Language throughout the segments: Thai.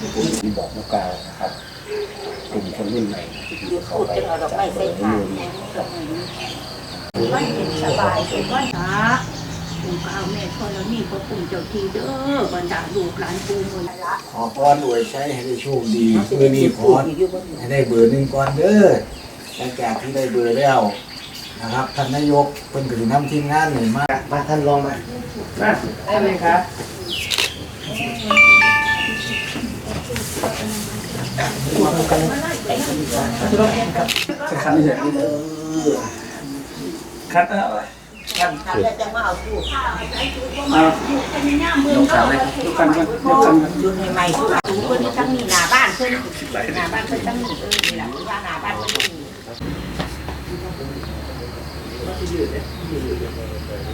ที่บอกนกกาวนะครับกลุ่มคนรุ่นใหม่ที่เข้าพูดไปจะเอาดอกไม้ใส่จับผ้ามือนี้งกับมือมันเห็นสบายสุดว่าหาปู่ก้าวแม่พ่อแล้วนี่พระปู่เจ้าทีเด้อบรรดาลูกหลานปู่มือละขอพรอวยใช้ให้ได้โชคดีมือนี้พรให้ได้เบอร์หนึ่งก่อนเด้อหลังจากที่ได้เบอร์แล้วนะครับท่านนายกเป็นกระนำทีมงานหน่อยมากมาท่านลองมามาได้เลยครับ คันเฉยคันเออทำแล้วจะมาเอาปู่ข้าวใส่ปู่ก็มาปู่กันย่ามือเนาะยกคันกันยกคันกันดูในไม้ปู่ปู่เพิ่นตั้งนี่หน้าบ้านเพิ่นหน้าบ้านเพิ่นตั้งนี่เออนี่ล่ะว่าหน้าบ้านเพิ่นนี่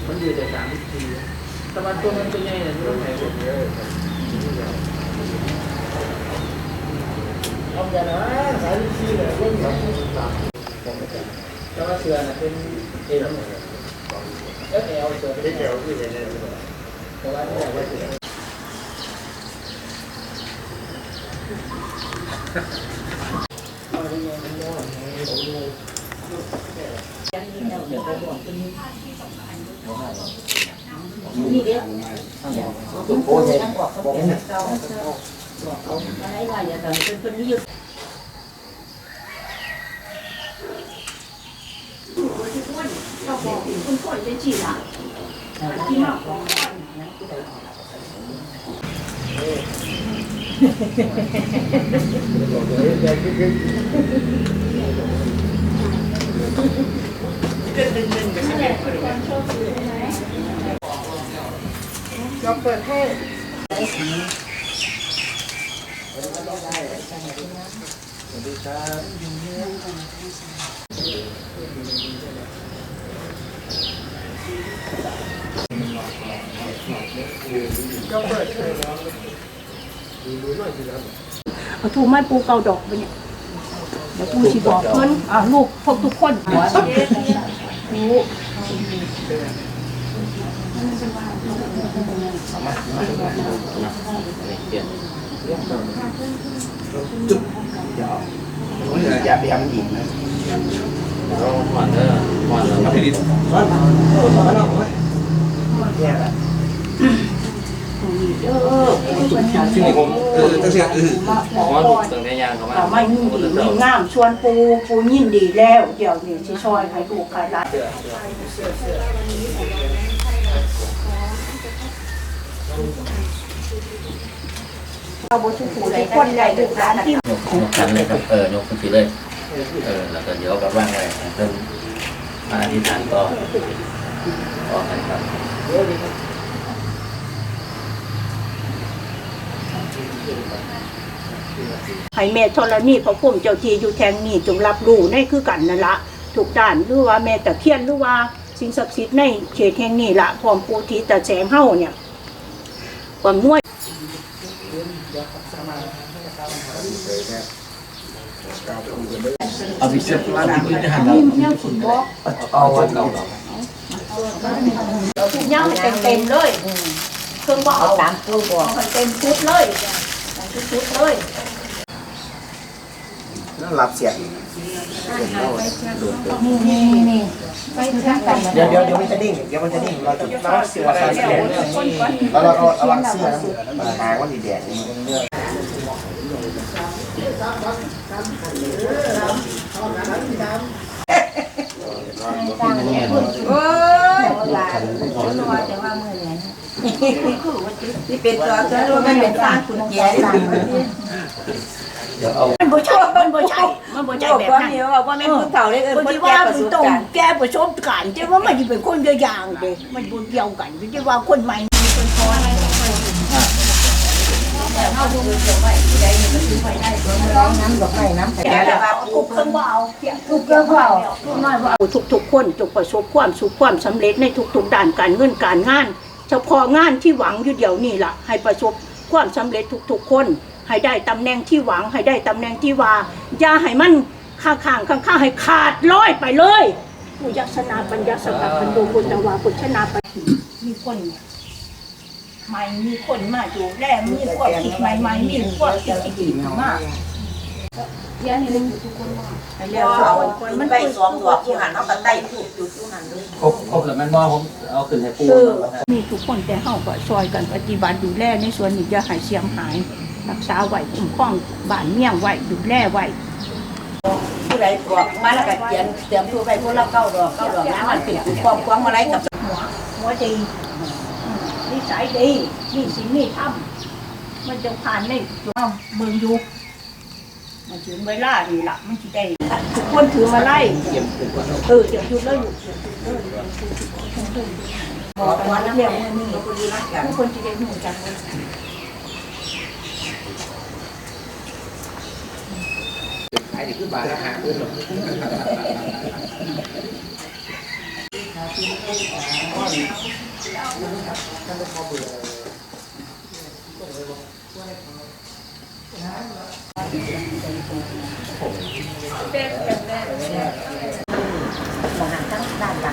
มันยืดได้สามทีแต่มันตัวมันเป็นไงเนี่ยตัวไหนผมเยอะเอา อย่านะสายทีเลยเล่นแบบแล้วก็เสือน่ะเป็นเอวเออเอวเสือเป็ นเอวที่เห็นเลยแต่ว่าไม่ได้ว่าเสือนี่เด้อโอ้ยตั้งออกเขาเป็นเก่าบอกเขาอะไรว่าอย่าทำเพิ่นเพิ่นนี่อ ยู่ก็บอกคุณคนเป็นจีล่ะที่มาของคนนั้นคือใดเอาถูกไม้ปูเกาดอกไปเนี่ยเดี๋ยวปูสิบอกเพิ่นอ่าลูกพวกทุกคนหัวปูอย่า ไปทำหญิงนะเราหวานเด้อหวานแล้วพี่ดิร้อนโอ้ร้อนเอาไว้แย่ละเออปูเป็นอย่างที่นี่ผมเออตั้งแต่เออมาขอว่าตั้งแต่ยางเขามาต่อไม่ยิ่งดียิ่งามชวนปูปูยิ่งดีแล้วเดี๋ยวนี้สิช่วยให้ลูกใครรัก เอาบุตรผูได้คนใหญ่ลูกหลานที่ยกยกขันเลยครับ เออยกขึ้นไปเลย เออ แล้วก็เดี๋ยวกับว่างไว้เริ่มมาอธิษฐานต่อต่อกันครับให้แม่ธรณีพระพุ่มเจ้าทีอยู่แทงนี้จงรับรู้ในคือกันนั่นละทุกด้านหรือว่าแม่ตะเคียนหรือว่าสิ่งศักดิ์สิทธิ์ในเขตแห่งนี้ละพร้อมปูทีตะแสงเฮ้าเนี่ยความนวดเอาไปเช็ดล้างมือจะหันเราเอาไว้เราทุกอย่างมันเต็มๆเลยเครื่องว่าเอาเเดี๋ยวเดี๋ยวเดี๋ยวมันจะนิ่งเดี๋ยวมันจะนิ่งเราจะเราเสียเราเสียแล้วเราเราระวังเสื้อนะหางว่าดีแดดนี่โอ้ยหลานรอแต่ว่ามื้อนี้นี่เป็นตัวตัวมันเป็นสร้างกุญแจสั่ง เดี๋ยวเอามันบ่ใช่มันบ่ใช่มันบ่ใช่บอกแบบว่านั้นเดียวว่าแม่คุณเฒ่าได้เอิ้นคนคนที่แก่ว่าประมันสบต้องการณ์แก้ประสบการณ์แต่ว่ามันจะเป็นคนเดียวอย่างเด้มันบ่เดียวกันที่ว่าคนใหม่มีคนคอยน้ำดอกไม้น้ำแต่แต่ว่าทุกคนว่าเอาเพียงทุกเรื่องว่าเอาน้อยว่าเอาทุกๆคนจงประสบความสุขความสำเร็จในทุกๆด้านการเงินการงาน เฉพาะงานที่หวังอยู่เดี๋ยวนี้ล่ะให้ประสบความสำเร็จทุกๆคน ให้ได้ตำแหน่งที่หวัง ให้ได้ตำแหน่งที่ว่าอย่าให้มันข้างๆข้างๆให้ขาดร้อยไปเลยผู้ยักษนาปัญญาสกัปัญโยปุตตวาปุชนาปฏิมีคนเนี่ยใหม่มีคนมาดูแลมีความคิดใหม่ๆมีความคิดที่ดีมากเดี๋ยวนี้ทุกคนมาให้แล้แล้ววเอาเอาคนมัมันนไปไปสองดอกที่หันเอากระไต่ถูกอยู่ที่หันเลยครบครบแล้วมันมอผมเอาขึ้นให้ปูเออมีทุกคนแต่เฮาก็ซอยกันปฏิบัติดูแลในส่วนนี้อย่าให้เสียหาย รักษาไว้คุ้มครองบ้านเมี่ยงไว้ดูแลไว้ผู้ใดบอกมาแล้วก็เตรียมเตรียมตัวไปพวกเราเก้าดอกเก้าดอกนั้นมันเป็นความความอะไรกับหัวหัวดีอืมนิสัยดีมีสิ่งมีธรรมมันจะผ่านในเอ้าเบิ่งอยู่มันถึงเวลานี่ล่ะมันสิได้ทุกคนถือมาไล่เออเดี๋ยวหยุดแล้วอยู่บอกวันนั้นเนี่ยมือนี่คนดีรักกันทุกคนจะได้หูจักเลย ขายดีขึ้นบาทละห้าขึ้นหรอกมองหันทั้งด้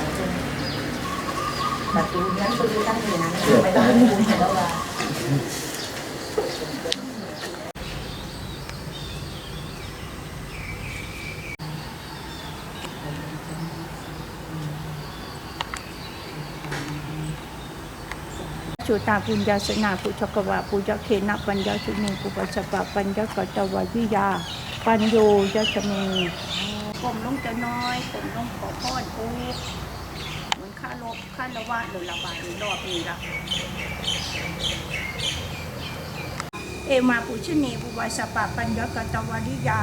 านหลังซึ่งประตูนั้นประตูตั้งอยู่นั้นไปบ้านคุณเห็นแล้วว่าจุตาปุญญาสนาปุชกวาปุจเคนะปัญญาชุนีปุปัสสปะปัญญากตวาวิยา ปัญโยยัชมีกลมลงจะน้อยกลมลงขอพรปูเหมือนค่าลบค่าละวาดหรือละบาทหรือรอบนี้ละเอมาปุชนีปุปัสสปะปัญญากตวาวิยา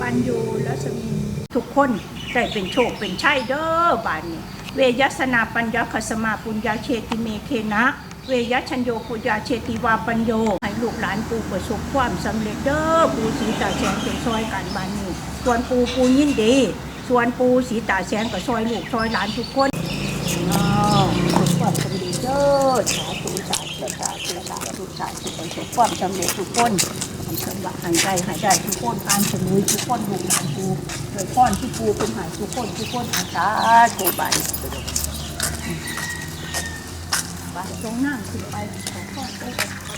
ปัญโยลัสมีทุกคนได้เป็นโชคเป็นชัยเด้อบานนี้ เวยสนาปัญญาคสมาปุญญาเชติเมเคนะ เวยชัญโยปุญญาเชติวาปัญโย ให้ลูกหลานปูประสบความสำเร็จเด้อปูสีตาแสงเป็นซอยกันบ้านนี้ส่วนปูปูยินดี ส่วนปูสีตาแสงกับซอยลูกซอยหลานทุกคนอ้าวประสบความสำเร็จเด้อสาธุสาธุสาธุสาธุสาธุประสบความสำเร็จทุกคนให้สมหวังให้ใจห้ได้ทุกคนการสนุยทุกคนลูกหลานปูโดยพ่อนที่ปูเป็นหายทุกคนทุกคนอาสาธุบาน ไปตรงนั่งขึ้นไปขอพ่อไปกับขอ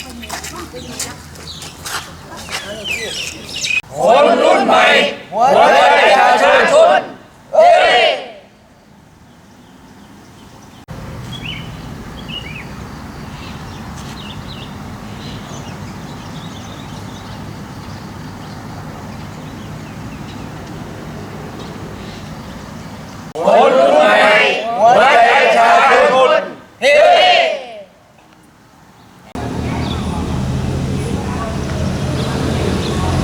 ไปเหนือข้อไปเหนือหัวใจประชาชน